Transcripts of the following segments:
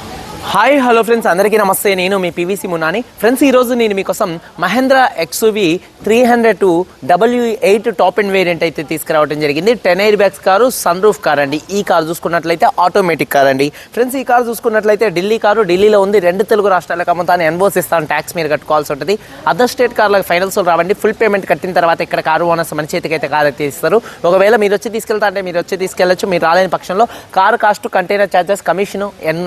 problem. Hi hello friends అందరికీ నమస్తే. నేను మీ పీవీసీ మున్నాని ఫ్రెండ్స్ ఈరోజు నేను మీకోసం Mahindra XUV three hundred two W eight top end variant అయితే తీసుకురావడం జరిగింది. Ten air bags car sun roof car అండి. ఈ కారు చూసుకున్నట్లయితే ఆటోమేటిక్ కార్ అండి. ఫ్రెండ్స్ ఈ కారు చూసుకున్నట్లయితే ఢిల్లీ కారు ఢిల్లీలో ఉంది. రెండు తెలుగు రాష్ట్రాలకు అమ్ముతాను ఎన్బోస్ ఇస్తాను ట్యాక్స్ మీరు కట్టుకోవాల్సి ఉంటుంది. అదర్ స్టేట్ కార్లకు ఫైనల్స్ రావండి. ఫుల్ పేమెంట్ కట్టిన తర్వాత ఇక్కడ కారు ఓనర్స్ మన చేతికి అయితే కారు తీస్తారు. ఒకవేళ మీరు వచ్చి తీసుకెళ్తా అంటే మీరు వచ్చి తీసుకెళ్ళచ్చు. మీరు రాలేని పక్షంలో car cost container charges commission and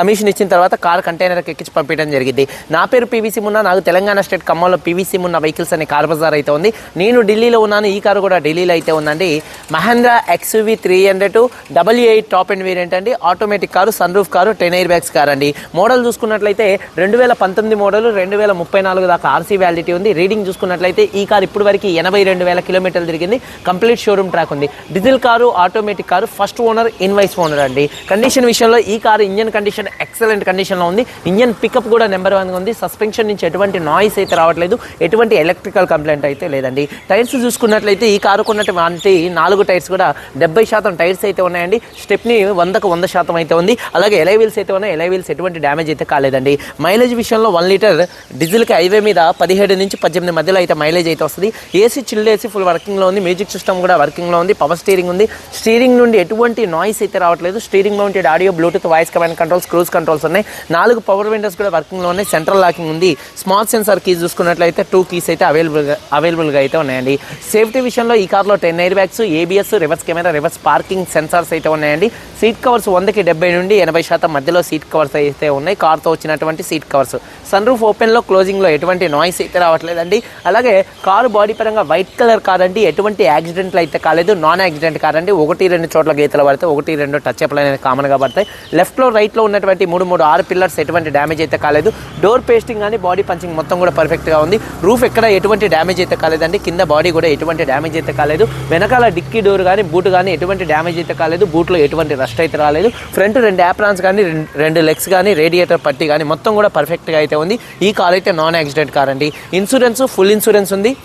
commission ఇచ్చిన తర్వాత కార్ కంటైనర్కి ఎక్కించి పంపించడం జరిగింది. నా పేరు పీవీసీ మున్నా నాకు తెలంగాణ స్టేట్ ఖమ్మంలో పీవీసీ మున్న వెహికల్స్ అనే కార్ బజార్ అయితే ఉంది. నేను ఢిల్లీలో ఉన్నాను ఈ కారు కూడా ఢిల్లీలో అయితే ఉందండి. Mahindra XUV three hundred W eight top end variant అండి. Automatic car sun roof car ten air bags car అండి. మోడల్ చూసుకున్నట్లయితే రెండు వేల పంతొమ్మిది మోడల్ రెండు వేల ముప్పై నాలుగు దాకా ఆర్సీ వ్యాలిడిటీ ఉంది. రీడింగ్ చూసుకున్నట్లయితే ఈ కార్ ఇప్పుడు వరకు ఎనభై రెండు వేల కిలోమీటర్లు తిరిగింది. కంప్లీట్ షోరూమ్ ట్రాక్ ఉంది. Diesel car automatic car first owner invoice owner అండి. కండిషన్ విషయంలో ఈ కారు ఇంజన్ కండిషన్ ఎక్సలెంట్ కండిషన్లో ఉంది. ఇంజన్ పికప్ కూడా నెంబర్ వన్ ఉంది. సస్పెన్షన్ నుంచి ఎటువంటి నాయిస్ అయితే రావట్లేదు. ఎటువంటి ఎలక్ట్రికల్ కంప్లైంట్ అయితే లేదండి. టైర్స్ చూసుకున్నట్లయితే ఈ కారు కొన్నటువంటి నాలుగు టైర్స్ కూడా డెబ్బై శాతం టైర్స్ అయితే ఉన్నాయండి. స్టెప్ని వందకు వంద శాతం అయితే ఉంది. అలాగే ఎలై వీల్స్ అయితే ఉన్నాయి. ఎలై వీల్స్ ఎటువంటి డ్యామేజ్ అయితే కాలేదండి. మైలేజ్ విషయంలో వన్ లీటర్ డీజిల్కి హైవే మీద పదిహేడు నుంచి పద్దెనిమిది మధ్యలో అయితే మైలేజ్ అయితే వస్తుంది. ఏసీ చిల్డ్ ఏసీ ఫుల్ వర్కింగ్లో ఉంది. మ్యూజిక్ సిస్టమ్ కూడా వర్కింగ్లో ఉంది. పవర్ స్టీరింగ్ ఉంది. స్టీరింగ్ నుండి ఎటువంటి నాయిస్ అయితే రావట్లేదు. స్టీరింగ్లో ఉంటే audio bluetooth voice command controls cruise controls ఉన్నాయి. నాలుగు పవర్ విండోస్ కూడా వర్కింగ్లో ఉన్నాయి. సెంట్రల్ లాకింగ్ ఉంది. స్మార్ట్ సెన్సార్ కీస్ చూసుకున్నట్లయితే టూ కీస్ అయితే అవైలబుల్గా అవైలబుల్గా అయితే ఉన్నాయండి. సేఫ్టీ విషయంలో ఈ కార్లో ten air bags ABS reverse camera reverse parking sensors అయితే ఉన్నాయండి. సీట్ కవర్స్ వందకి డెబ్బై నుండి ఎనభై శాతం మధ్యలో సీట్ కవర్స్ అయితే ఉన్నాయి. కార్తో వచ్చినటువంటి సీట్ కవర్స్ సన్ రూఫ్ ఓపెన్లో క్లోజింగ్లో ఎటువంటి నాయిస్ అయితే రావట్లేదండి. అలాగే కారు బాడీ పరంగా వైట్ కలర్ కార్ అండి ఎటువంటి యాక్సిడెంట్లు అయితే కాలేదు. నాన్ యాక్సిడెంట్ కార్ అండి ఒకటి రెండు చోట్ల గీతలు పడితే ఒకటి రెండు టచ్ అప్లు అనేది కామన్గా పడతాయి. లెఫ్ట్లో రైట్లో ఉన్నటువంటి మూడు మూడు ఆరు పిల్లర్స్ ఎటువంటి డ్యామేజ్ అయితే కాలేదు. డోర్ పేస్టింగ్ కానీ బాడీ పంచింగ్ మొత్తం కూడా పర్ఫెక్ట్గా ఉంది. రూఫ్ ఎక్కడ ఎటువంటి డ్యామేజ్ అయితే కాలేదండి. కింద బాడీ కూడా ఎటువంటి డ్యామేజ్ అయితే కాలేదు. వెనకాల డిక్కీ డోర్ కానీ బూట్ కానీ ఎటువంటి డ్యామేజ్ అయితే కాలేదు. బూట్లో ఎటువంటి రస్ట్ అయితే రాలేదు. ఫ్రంట్ రెండు యాప్రాన్స్ కానీ రెండు- రెండు లెగ్స్ కానీ రేడియేటర్ పట్టి కానీ మొత్తం కూడా పర్ఫెక్ట్గా అయితే ఉంది. ఈ కార్ అయితే నాన్ యాక్సిడెంట్ కార్ అండి. ఇన్సూరెన్స్ ఫుల్ ఇన్సూరెన్స్ ఉంది.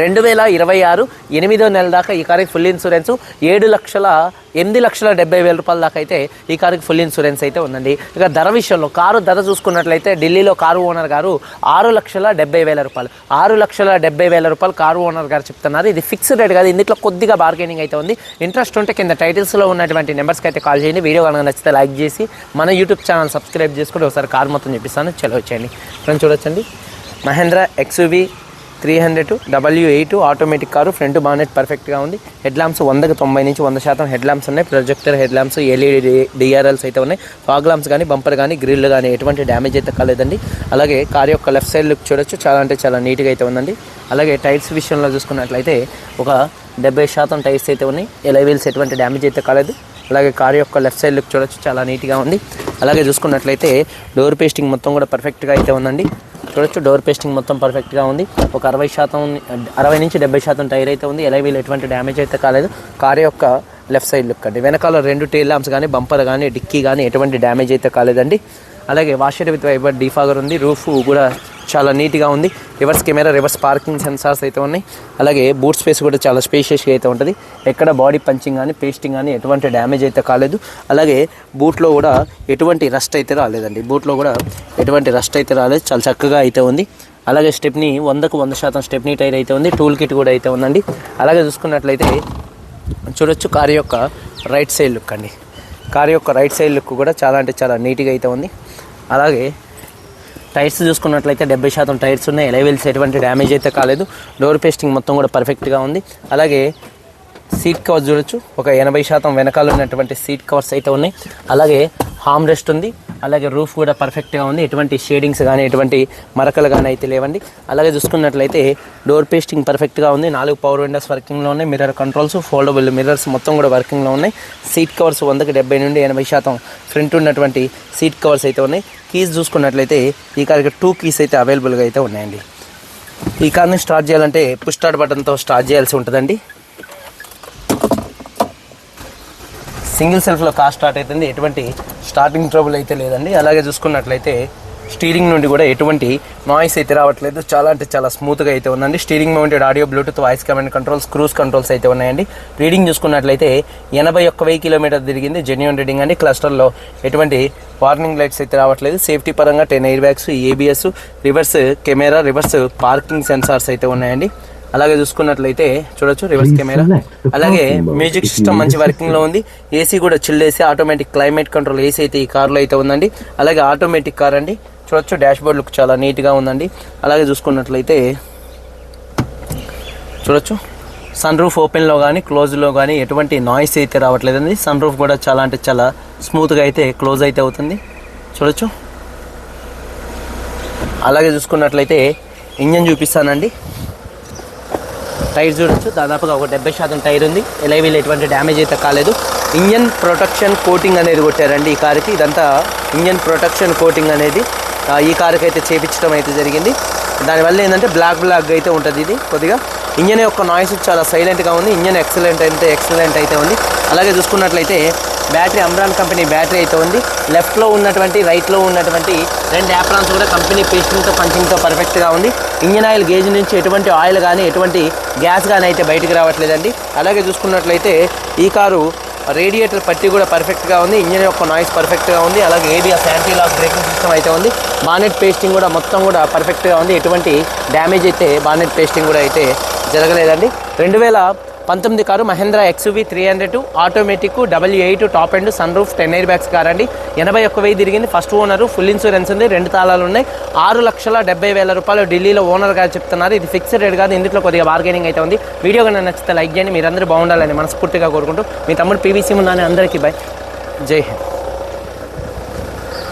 రెండు వేల ఇరవై ఆరు ఎనిమిదో నెల దాకా ఈ కారుకి ఫుల్ ఇన్సూరెన్స్. ఏడు లక్షల ఎనిమిది లక్షల డెబ్బై వేల రూపాయల దాకా అయితే ఈ కారుకి ఫుల్ ఇన్సూరెన్స్ అయితే ఉందండి. ఇక ధర విషయంలో కారు ధర చూసుకున్నట్లయితే ఢిల్లీలో కారు ఓనర్ గారు ఆరు లక్షల డెబ్బై వేల రూపాయలు. ఆరు లక్షల డెబ్బై వేల రూపాయలు కారు ఓనర్ గారు చెప్తున్నారు. ఇది ఫిక్స్డ్ రేట్ కాదు ఇందులో కొద్దిగా బార్గెనింగ్ అయితే ఉంది. ఇంట్రెస్ట్ ఉంటే కింద టైటిల్స్లో ఉన్నటువంటి నెంబర్స్కి అయితే కాల్ చేయండి. వీడియో కనుక నచ్చితే లైక్ చేసి మన యూట్యూబ్ ఛానల్ సబ్స్క్రైబ్ చేసుకుని ఒకసారి కార్ మొత్తం చూపిస్తాను. చలో వచ్చేయండి. ఫ్రెండ్స్ చూడొచ్చండి. Mahindra XUV three hundred W eight automatic car front bonnet పర్ఫెక్ట్గా ఉంది. హెడ్ ల్యాంప్స్ వందకు తొంభై నుంచి వంద శాతం హెడ్ ల్యాంప్స్ ఉన్నాయి projector head lamps LED DRLs అయితే ఉన్నాయి. ఫాగ్ ల్యాంప్స్ కానీ బంపర్ కానీ గ్రిల్ కానీ ఎటువంటి డ్యామేజ్ అయితే కాలేదండి. అలాగే కార్ యొక్క లెఫ్ట్ సైడ్ లుక్ చూడొచ్చు. చాలా అంటే చాలా నీట్గా అయితే ఉందండి. అలాగే టైర్స్ విషయంలో చూసుకున్నట్లయితే ఒక డెబ్బై శాతం టైర్స్ అయితే ఉన్నాయి. ఎలై వీల్స్ ఎటువంటి డ్యామేజ్ అయితే కాలేదు. అలాగే కార్ యొక్క లెఫ్ట్ సైడ్ లుక్ చూడొచ్చు. చాలా నీట్గా ఉంది. అలాగే చూసుకున్నట్లయితే డోర్ పేస్టింగ్ మొత్తం కూడా పర్ఫెక్ట్గా అయితే ఉందండి. చూడొచ్చు. డోర్ పేస్టింగ్ మొత్తం పర్ఫెక్ట్గా ఉంది. ఒక అరవై శాతం అరవై నుంచి డెబ్బై శాతం టైర్ అయితే ఉంది. ఎలా వీళ్ళు ఎటువంటి డ్యామేజ్ అయితే కాలేదు. కార్ యొక్క లెఫ్ట్ సైడ్ లుక్ అండి. వెనకాల రెండు టైల్ ల్యాంప్స్ కానీ బంపర్ కానీ డిక్కీ కానీ ఎటువంటి డ్యామేజ్ అయితే కాలేదండి. అలాగే వాషర్ విత్ వైబర్ డీఫాగర్ ఉంది. రూఫ్ కూడా చాలా నీట్గా ఉంది. Reverse camera reverse parking sensors అయితే ఉన్నాయి. అలాగే బూట్ స్పేస్ కూడా చాలా స్పేషియస్గా అయితే ఉంటుంది. ఎక్కడ బాడీ పంచింగ్ కానీ పేస్టింగ్ కానీ ఎటువంటి డ్యామేజ్ అయితే కాలేదు. అలాగే బూట్లో కూడా ఎటువంటి రస్ట్ అయితే రాలేదండి. బూట్లో కూడా ఎటువంటి రస్ట్ అయితే రాలేదు. చాలా చక్కగా అయితే ఉంది. అలాగే స్టెప్ని వందకు వంద శాతం స్టెప్నీ టైర్ అయితే ఉంది. టూల్ కిట్ కూడా అయితే ఉందండి. అలాగే చూసుకున్నట్లయితే చూడొచ్చు కార్ యొక్క రైట్ సైడ్ లుక్ అండి. కార్ యొక్క రైట్ సైడ్ లుక్ కూడా చాలా అంటే చాలా నీట్గా అయితే ఉంది. అలాగే టైర్స్ చూసుకున్నట్లయితే డెబ్బై శాతం టైర్స్ ఉన్నాయి. ఎలైవెల్స్ ఎటువంటి డ్యామేజ్ అయితే కాలేదు. డోర్ పేస్టింగ్ మొత్తం కూడా పర్ఫెక్ట్గా ఉంది. అలాగే సీట్ కవర్స్ చూడొచ్చు. ఒక ఎనభై శాతం వెనకాల ఉన్నటువంటి సీట్ కవర్స్ అయితే ఉన్నాయి. అలాగే హామ్ రెస్ట్ ఉంది. అలాగే రూఫ్ కూడా పర్ఫెక్ట్గా ఉంది. ఎటువంటి షేడింగ్స్ కానీ ఎటువంటి మరకలు కానీ అయితే లేవండి. అలాగే చూసుకున్నట్లయితే డోర్ పేస్టింగ్ పర్ఫెక్ట్గా ఉంది. నాలుగు పవర్ విండోస్ వర్కింగ్లో ఉన్నాయి. మిర్రర్ కంట్రోల్స్ ఫోల్డబుల్ మిర్రర్స్ మొత్తం కూడా వర్కింగ్లో ఉన్నాయి. సీట్ కవర్స్ వందకి డెబ్బై నుండి ఎనభై శాతం ఫ్రంట్ ఉన్నటువంటి సీట్ కవర్స్ అయితే ఉన్నాయి. కీస్ చూసుకున్నట్లయితే ఈ కార్కి టూ కీస్ అయితే అవైలబుల్గా అయితే ఉన్నాయండి. ఈ కార్ని స్టార్ట్ చేయాలంటే పుష్ స్టార్ట్ బటన్తో స్టార్ట్ చేయాల్సి ఉంటుందండి. సింగిల్ సెల్ఫ్లో కార్ స్టార్ట్ అవుతుంది ఎటువంటి స్టార్టింగ్ ట్రబుల్ అయితే లేదండి. అలాగే చూసుకున్నట్లయితే స్టీరింగ్ నుండి కూడా ఎటువంటి నాయిస్ అయితే రావట్లేదు. చాలా అంటే చాలా స్మూత్గా అయితే ఉందండి. Steering mounted audio bluetooth voice command controls cruise controls అయితే ఉన్నాయండి. రీడింగ్ చూసుకున్నట్లయితే ఎనభై ఒక్క వెయ్యి కిలోమీటర్ తిరిగింది. జెన్యున్ రీడింగ్ అండి. క్లస్టర్లో ఎటువంటి వార్నింగ్ లైట్స్ అయితే రావట్లేదు. సేఫ్టీ పరంగా ten air bags ABS reverse camera reverse parking sensors అయితే ఉన్నాయండి. అలాగే చూసుకున్నట్లయితే చూడొచ్చు రివర్స్ కెమెరా అలాగే మ్యూజిక్ సిస్టమ్ మంచి వర్కింగ్లో ఉంది. ఏసీ కూడా chill AC automatic climate control AC అయితే ఈ కార్లో అయితే ఉందండి. అలాగే ఆటోమేటిక్ కార్ అండి. చూడొచ్చు డాష్ బోర్డ్ లుక్ చాలా నీట్గా ఉందండి. అలాగే చూసుకున్నట్లయితే చూడొచ్చు. సన్ రూఫ్ ఓపెన్లో కానీ క్లోజ్లో కానీ ఎటువంటి నాయిస్ అయితే రావట్లేదండి. సన్ రూఫ్ కూడా చాలా అంటే చాలా స్మూత్గా అయితే క్లోజ్ అయితే అవుతుంది. చూడొచ్చు. అలాగే చూసుకున్నట్లయితే ఇంజన్ చూపిస్తానండి. టైర్ చూడొచ్చు. దాదాపుగా ఒక డెబ్బై శాతం టైర్ ఉంది. ఎలైవీలు ఎటువంటి డ్యామేజ్ అయితే కాలేదు. ఇంజన్ ప్రొటెక్షన్ కోటింగ్ అనేది కొట్టారండి ఈ కారుకి. ఇదంతా ఇంజన్ ప్రొటెక్షన్ కోటింగ్ అనేది ఈ కారుకి అయితే చేపించడం అయితే జరిగింది. దానివల్ల ఏంటంటే బ్లాక్ బ్లాక్ అయితే ఉంటుంది ఇది కొద్దిగా. ఇంజన్ యొక్క నాయిస్ చాలా సైలెంట్గా ఉంది. ఇంజన్ ఎక్సలెంట్ అయితే ఎక్సలెంట్ అయితే ఉంది. అలాగే చూసుకున్నట్లయితే బ్యాటరీ అమ్రాన్ కంపెనీ బ్యాటరీ అయితే ఉంది. లెఫ్ట్లో ఉన్నటువంటి రైట్లో ఉన్నటువంటి రెండు యాప్రాన్స్ కూడా కంపెనీ పేస్టింగ్తో పంచింగ్తో పర్ఫెక్ట్గా ఉంది. ఇంజన్ ఆయిల్ గేజ్ నుంచి ఎటువంటి ఆయిల్ కానీ ఎటువంటి గ్యాస్ కానీ అయితే బయటకు రావట్లేదండి. అలాగే చూసుకున్నట్లయితే ఈ కారు రేడియేటర్ పట్టి కూడా పర్ఫెక్ట్గా ఉంది. ఇంజన్ యొక్క నాయిస్ పర్ఫెక్ట్గా ఉంది. అలాగే ABS anti lock braking system అయితే ఉంది. బానెట్ పేస్టింగ్ కూడా మొత్తం కూడా పర్ఫెక్ట్గా ఉంది. ఎటువంటి డ్యామేజ్ అయితే బానెట్ పేస్టింగ్ కూడా అయితే జరగలేదండి. రెండు వేల పంతొమ్మిది car Mahindra XUV three hundred automatic W eight top end sun roof ten air bags car అండి ఎనభై ఒక్క వెయ్యి తిరిగింది. ఫస్ట్ ఓనర్ ఫుల్ ఇన్సూరెన్స్ ఉంది. రెండు తాళాలు ఉన్నాయి ఆరు లక్షల డెబ్బై వేల రూపాయలు ఢిల్లీలో ఓనర్ గారు చెప్తున్నారు. ఇది ఫిక్స్డ్ రేట్ కాదు. ఇందులో కొద్దిగా బార్గెనింగ్ అయితే ఉంది. వీడియో కన్నా నచ్చితే లైక్ చేయండి. మీరందరూ బాగుండాలని మనస్ఫూర్తిగా కోరుకుంటూ మీ తమ్ముడు పీవీసీ ఉన్నాను అందరికీ బై. జై హింద్.